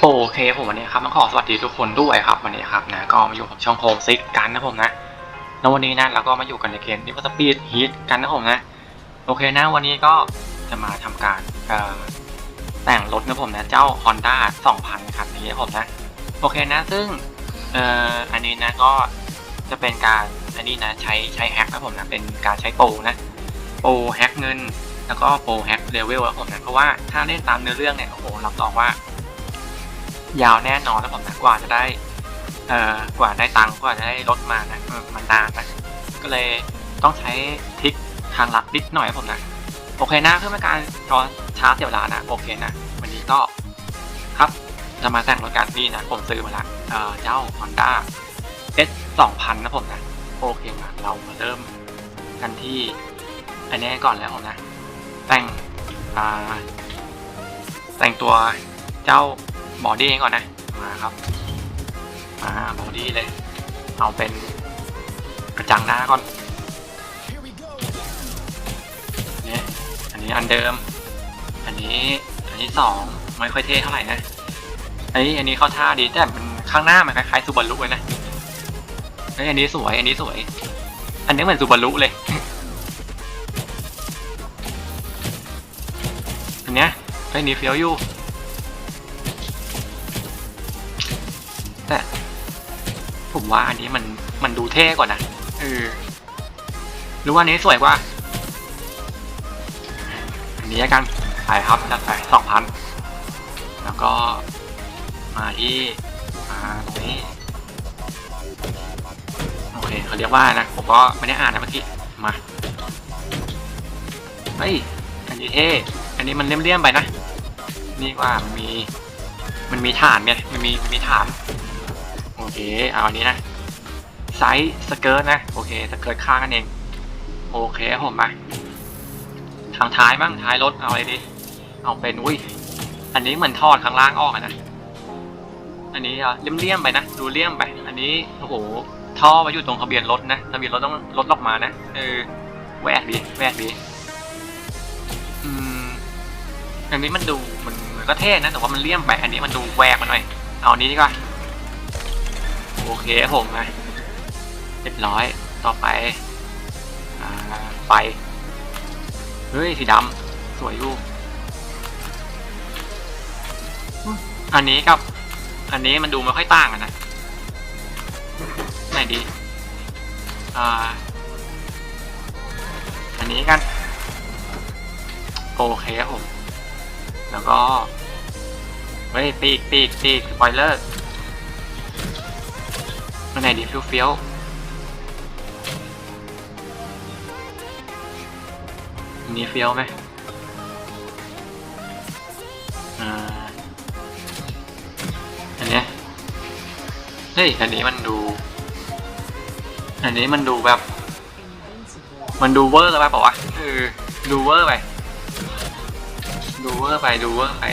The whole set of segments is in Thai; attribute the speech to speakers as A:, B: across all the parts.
A: โอเคผมวันนี้ครับต้องขอสวัสดีทุกคนด้วยครับวันนี้ครับนะก็มาอยู่กับช่องโฮมซิกกันนะผมนะแล้ววันนี้นะเราก็มาอยู่กันในเกมที่ว่าสปีดฮีทกันนะผมนะโอเคนะวันนี้ก็จะมาทำการแต่งรถนะผมนะเจ้า Honda 2000คันนี้ผมนะโอเคนะซึ่งเอ่ออันนี้นะก็จะเป็นการอันนี้นะใช้ใช้แฮกนะผมนะเป็นการใช้โปรนะโปรแฮกเงิน แล้วก็โปรแฮกเลเวลนะผมนะเพราะว่าถ้าเล่นตามเนื้อเรื่องเนี่ยโอ้โหรับรองว่า ยาวแน่นอนนะผมนะกว่าจะได้เอ่อกว่าได้ตังค์กว่าจะได้รถมานะมันนานนะก็เลยต้องใช้ทริกทางลัดนิดหน่อยนะผมนะโอเคนะเพื่อไม่การชอช้าเสียเวลานะโอเคนะวันนี้ก็ครับจะมาแต่งรถการนี่นะผมซื้อมาละเออเจ้า Honda S 2000นะผมนะโอเคนะเรามาเริ่มกันที่อันนี้ก่อนแล้วผมนะ แต่งอ่าแต่งตัวเจ้า บอดี้ก่อนนะ มาครับ มาบอดี้เลย เอาเป็นกระจังหน้าก่อนเนี่ยอันนี้อันเดิม อันนี้อันนี้สองไม่ค่อยเท่เท่าไหร่นะอันนี้อันนี้เข้าท่าดีแต่มันข้างหน้ามันคล้ายๆซูบารุเลยนะเฮ้ยอันนี้สวย อันนี้สวย อันนี้เหมือนซูบารุเลย อันเนี้ยเฮ้นี่เฟี้ยวอยู่ ผมว่าอันนี้มันมันดูเท่กว่านะเออหรือว่าอันนี้สวยกว่า อันนี้ละกันไปครับจัดไปสองพันแล้วก็มาที่มาตรงนี้โอเคเขาเรียกว่านะผมก็ไม่ได้อ่านนะเมื่อกี้มาเฮ้ยอันนี้เท่อันนี้มันเลี่ยมๆไปนะ นี่ว่ามันมี มันมีฐานเนี่ยมันมีมันมีฐาน เค เอาอันนี้นะ ไซส์สเกิร์ตนะ โอเค สเกิร์ตข้างกันเอง โอเคผมมาทางท้ายบ้างท้ายรถ เอาอะไรดี เอาเป็นอุ้ย อันนี้เหมือนทอดข้างล่างออกนะ อันนี้อะเลี่ยมๆไปนะ ดูเลี่ยมไป อันนี้ โอ้โห ท่อมาอยู่ตรงทะเบียนรถนะ ทะเบียนรถต้องลดออกมานะ เออ แวกดี แวกดี อืม อันนี้มันดูมันมันก็เท่นะ แต่ว่ามันเลี่ยมไป อันนี้มันดูแวกมาหน่อย เอาอันนี้ดีกว่า โอเคครับผมนะเรียบร้อยต่อไปอไฟ เฮ้ย สีดำสวยอยู่ อันนี้กับ อันนี้มันดูไม่ค่อยต่างกันนะไหนดี อ่า อันนี้กัน โอเคครับผม แล้วก็ เฮ้ย ปีกปีกปีกสปอยเลอร์ มันไหนดีเฟี้ยวๆนี้เฟี้ยวไหมอ่าอันเนี้ยเฮ้ย อันนี้มันดู อันนี้มันดูแบบ มันดูเวอร์แล้วแบบอกว่าเออดูเวอร์ไป ดูเวอร์ไป ดูเวอร์ไป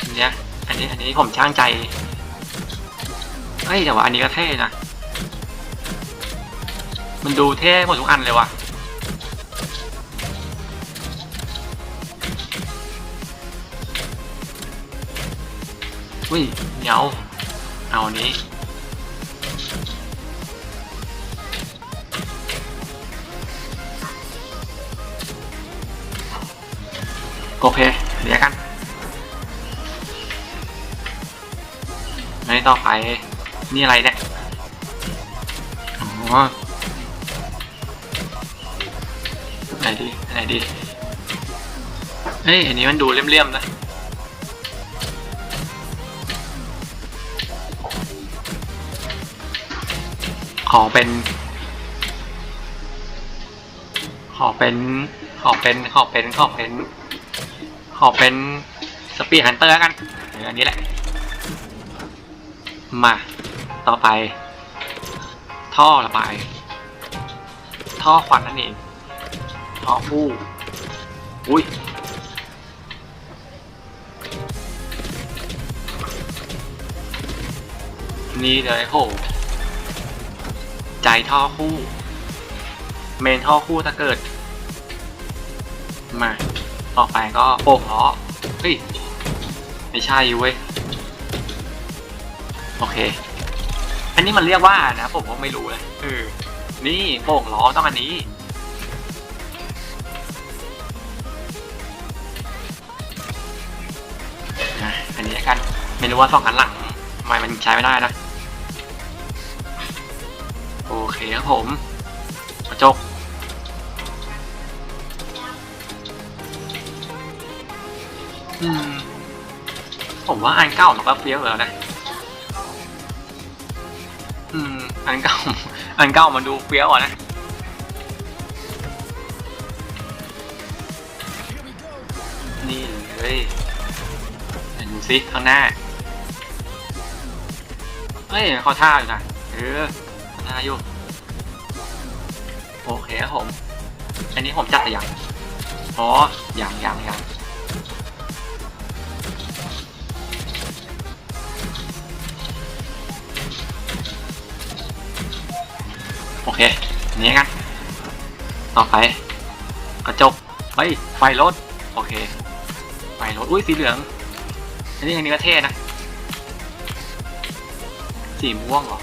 A: อันเนี้ย อันนี้ อันนี้ผมช่างใจ เฮ้ยแต่ว่าอันนี้ก็เท่นะ มันดูเท่หมดทุกอันเลยว่ะอุ้ยเหนียวเอาอันนี้โอเค เดี๋ยวกันในต่อไป นี่อะไรเนี่ยอ๋อไหนดีไหนดีเฮ้ยอันนี้มันดูเลี่ยมๆนะขอเป็น ขอเป็น ขอเป็น ขอเป็น ขอเป็น ขอเป็นสปีดฮันเตอร์กันเอออันนี้แหละ มา ต่อไป ท่อระบายท่อควันนั่นเองท่อฟู่อุ้ยนี่เลยโห ใจท่อคู่ เมนท่อคู่ถ้าเกิด มา ต่อไปก็โป่งล้อ เฮ้ย ไม่ใช่เว้ย โอเค อันนี้มันเรียกว่านะผมก็ไม่รู้เลยเออนี่โป่งล้อต้องอันนี้ อันนี้กัน ไม่รู้ว่าสองอันหลังทำไมมันใช้ไม่ได้นะ โอเคครับผมกระจกอืมผมว่าอันเก่ามันก็เฟี้ยวแล้วนะ อันเก่า อันเก่ามันดูเฟี้ยวอะนะนี่เลยไหนดูซิข้างหน้า เฮ้ยเขาท่าอยู่นะเออเขาท่าอยู่ โอเคครับผม อันนี้ผมจัดแต่ยังอ๋อยังยังยัง เคนนี้กัน ต่อไป กระจกเฮ้ยไฟรถ โอเค ไฟรถ อุ้ยสีเหลือง อันนี้อันนี้ก็เท่นะ สีม่วงเหรอ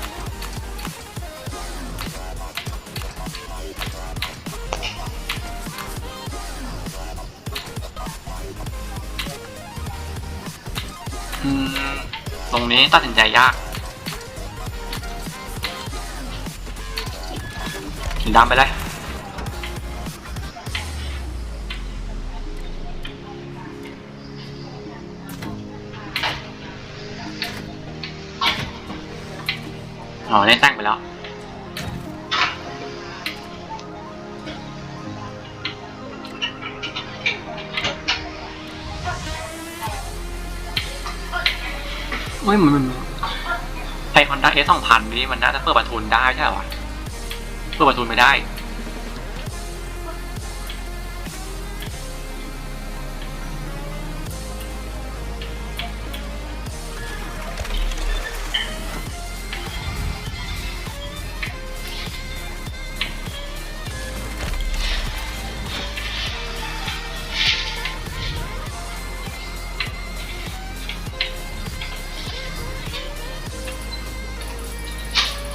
A: อืม ตรงนี้ตัดสินใจยาก ดำไปเลยอ๋อได้ตั้งไปแล้วเฮ้ยมันมันไทยฮอนด้าเอสองพันนี้มันน่าจะเปิดประทุนได้ใช่เหรอวะ เปิดประทุนไม่ได้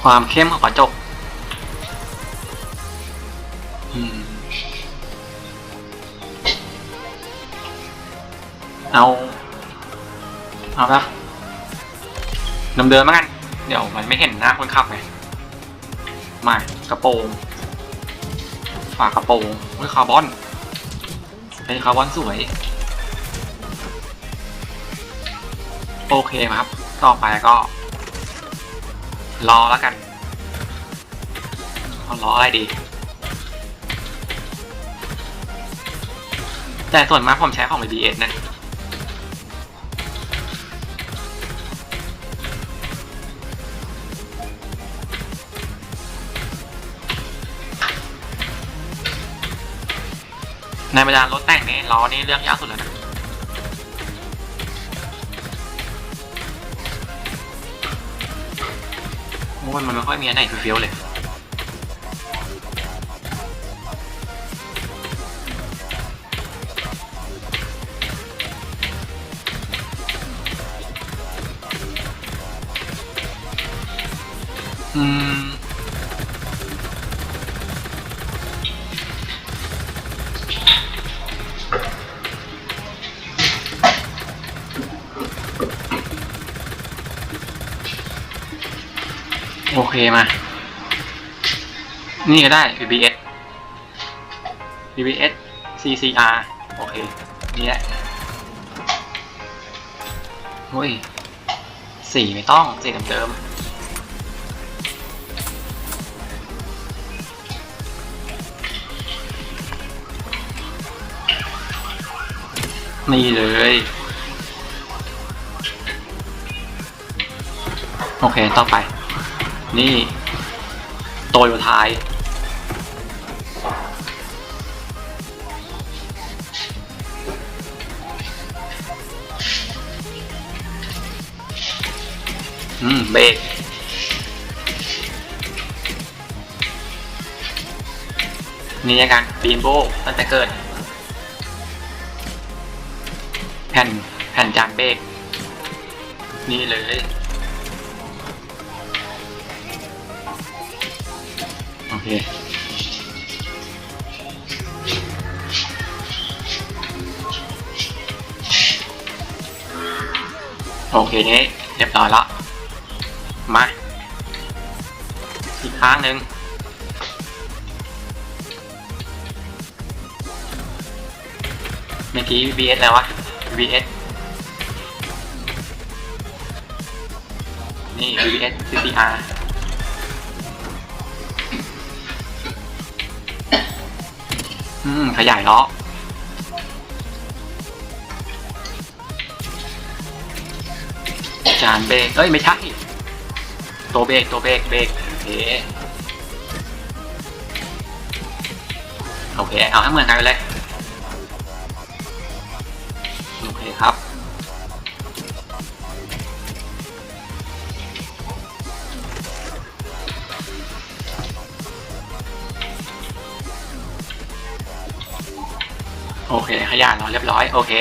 A: ความเข้มของกระจก เอา เอาแบบเดิมๆมากัน เดี๋ยวมันไม่เห็นหน้าคนขับไง มากระโปรงฝากระโปรงเฮ้ยคาร์บอนเป็นคาร์บอนสวย โอเคครับ ต่อไปก็ รอแล้วกันเอาล้ออะไรดี แต่ส่วนมากผมใช้ของ BBS นะในบรรดารถแต่งนี้ล้อนี่เลือกยากสุดแล้วนะโอ้ยมันไม่ค่อยมีอันไหนเฟี้ยวเลย เคมา นี่ก็ได้ VBS VBS CCR โอเค นี่แหละเฮ้ยสีไม่ต้องสีเดิมๆนี่เลย โอเค ต่อไป นี่โตโยไทยอืม เบรกนี่อาการปีนโบตั้งแต่เกิด แผ่น แผ่นจานเบรกนี่เลย เคโอเคนี้เรียบร้อยแล้วมาอีกครั้งหนึ่งเมื่อกี้ VS แล้ววะ VS นี่ VS CCR มขยายล้อจานเบรกเอ้ย ไม่ใช่ตัวเบรกตัวเบรกเบรกโอเคโอเค เอาให้เหมือนกันไปเลย โอเคครับ โอเคขยะเราเรียบร้อย โอเค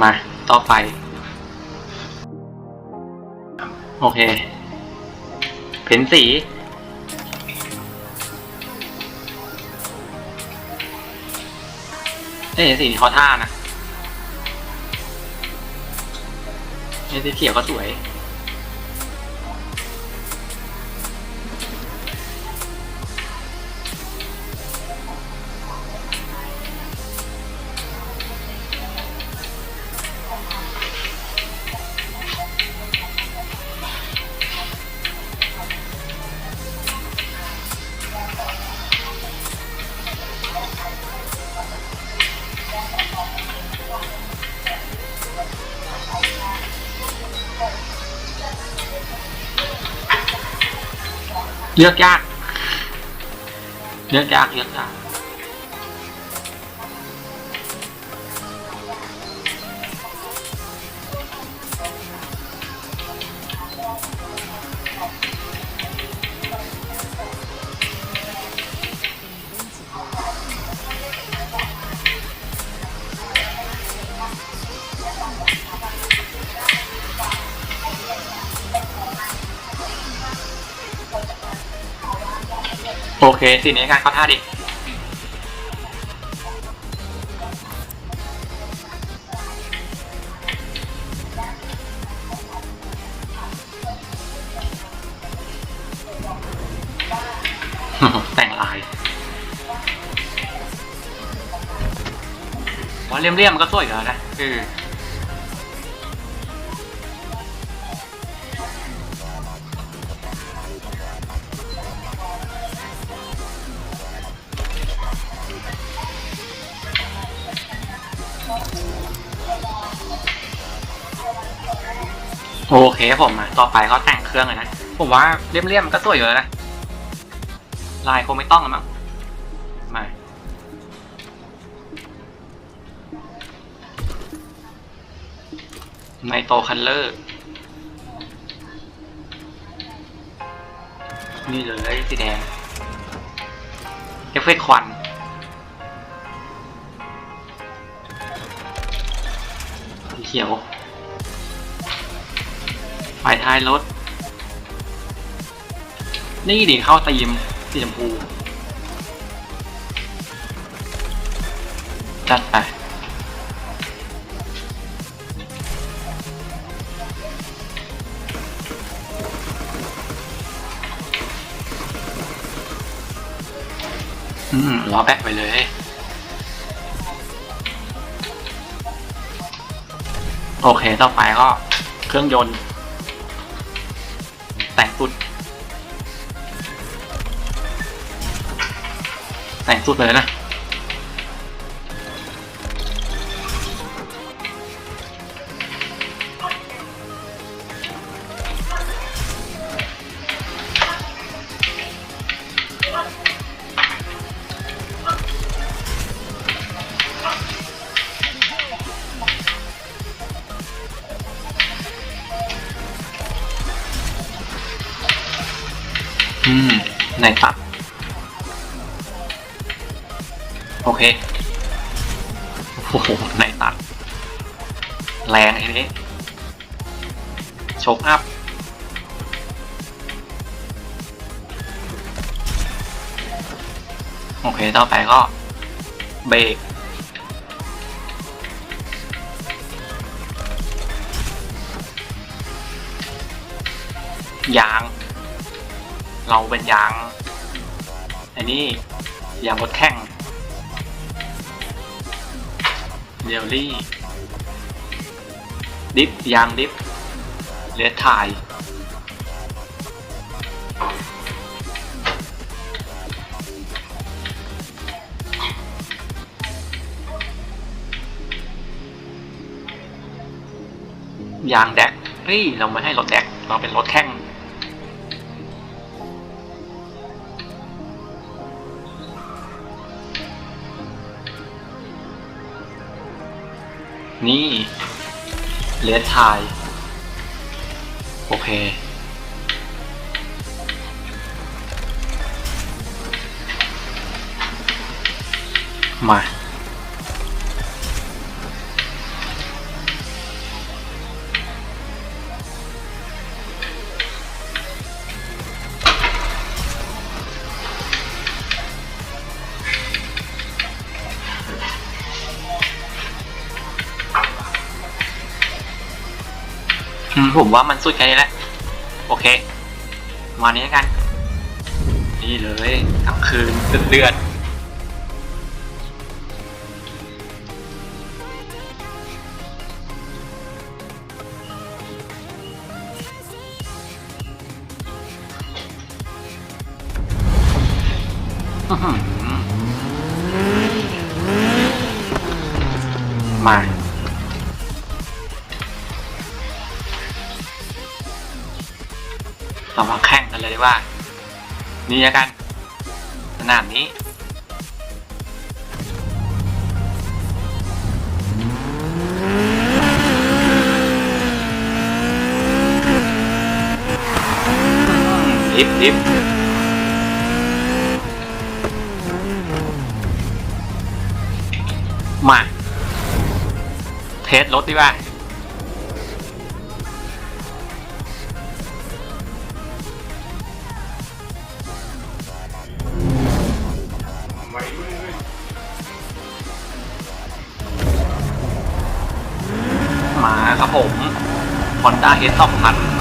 A: มา ต่อไป โอเค เพ้นสีเอ้สีนี้เขาท่านะเอ้สีเขียวก็สวย เลือกยาก เลือกยากเลือกยาก โอเคสีนี้การเข้าท่าดิแต่งลายว่าเลี่ยมๆมันก็สวยอยู่แล้วนะคือ โอเคผมอะต่อไปก็แต่งเครื่องเลยนะ ผมว่าเลี่ยมๆมันก็สวยอยู่แล้วนะ ลายคงไม่ต้องแล้วมั้งมาไมโตคัลเลอร์ นี่เลยสีแดงเอฟเฟกควันเขียว ไฟท้ายรถ นี่ดิเข้าตีมสีชมพู จัดไปอืมล้อแบกไปเลยโอเค ต่อไปก็เครื่องยนต์ สุดเลยนะอืมไหนตัด ชกอัพโอเค ต่อไปก็เบรกยาง เราเป็นยางอ้นี่ยางรถแข่งเดลลี่ ดิฟยางดิฟ เลสถ่ายยางแดกเฮ้ย เราไม่ให้รถแดก เราเป็นรถแข่ง นี่เลสไทย โอเค มา ผมว่ามันสุดแค่นี้แหละ โอเค มานี้กัน นี่เลยทั้งคืนเดือดๆอื้อหือมา เรามาแข่งกันเลยดีกว่า นี่ล้วกันสนามนี้ดิฟดิฟมา เทสรถดีกว่า ผม Honda H 2000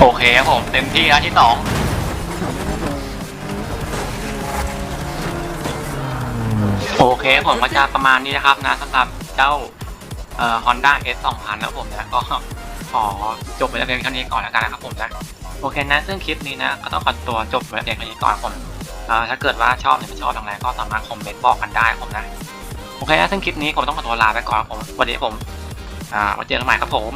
A: โอเคครับผมเต็มที่นะที่สองโอเคผมก็จะประมาณนี้นะครับนะสำหรับเจ้าเอ่อ Honda S 2000นะผมนะก็ขอจบไปเพียงเท่านี้ก่อนแล้วกันนะครับผมนะโอเคนะซึ่งคลิปนี้นะก็ต้องขอตัวจบไปเพียงเท่านี้ก่อนผมเอ่อถ้าเกิดว่าชอบหรือไม่ชอบอย่างไรก็สามารถคอมเมนต์บอกกันได้ผมนะโอเคนะซึ่งคลิปนี้ผมต้องขอตัวลาไปก่อนครับผมวันนี้ผมอ่าไว้เจอกันใหม่ครับผม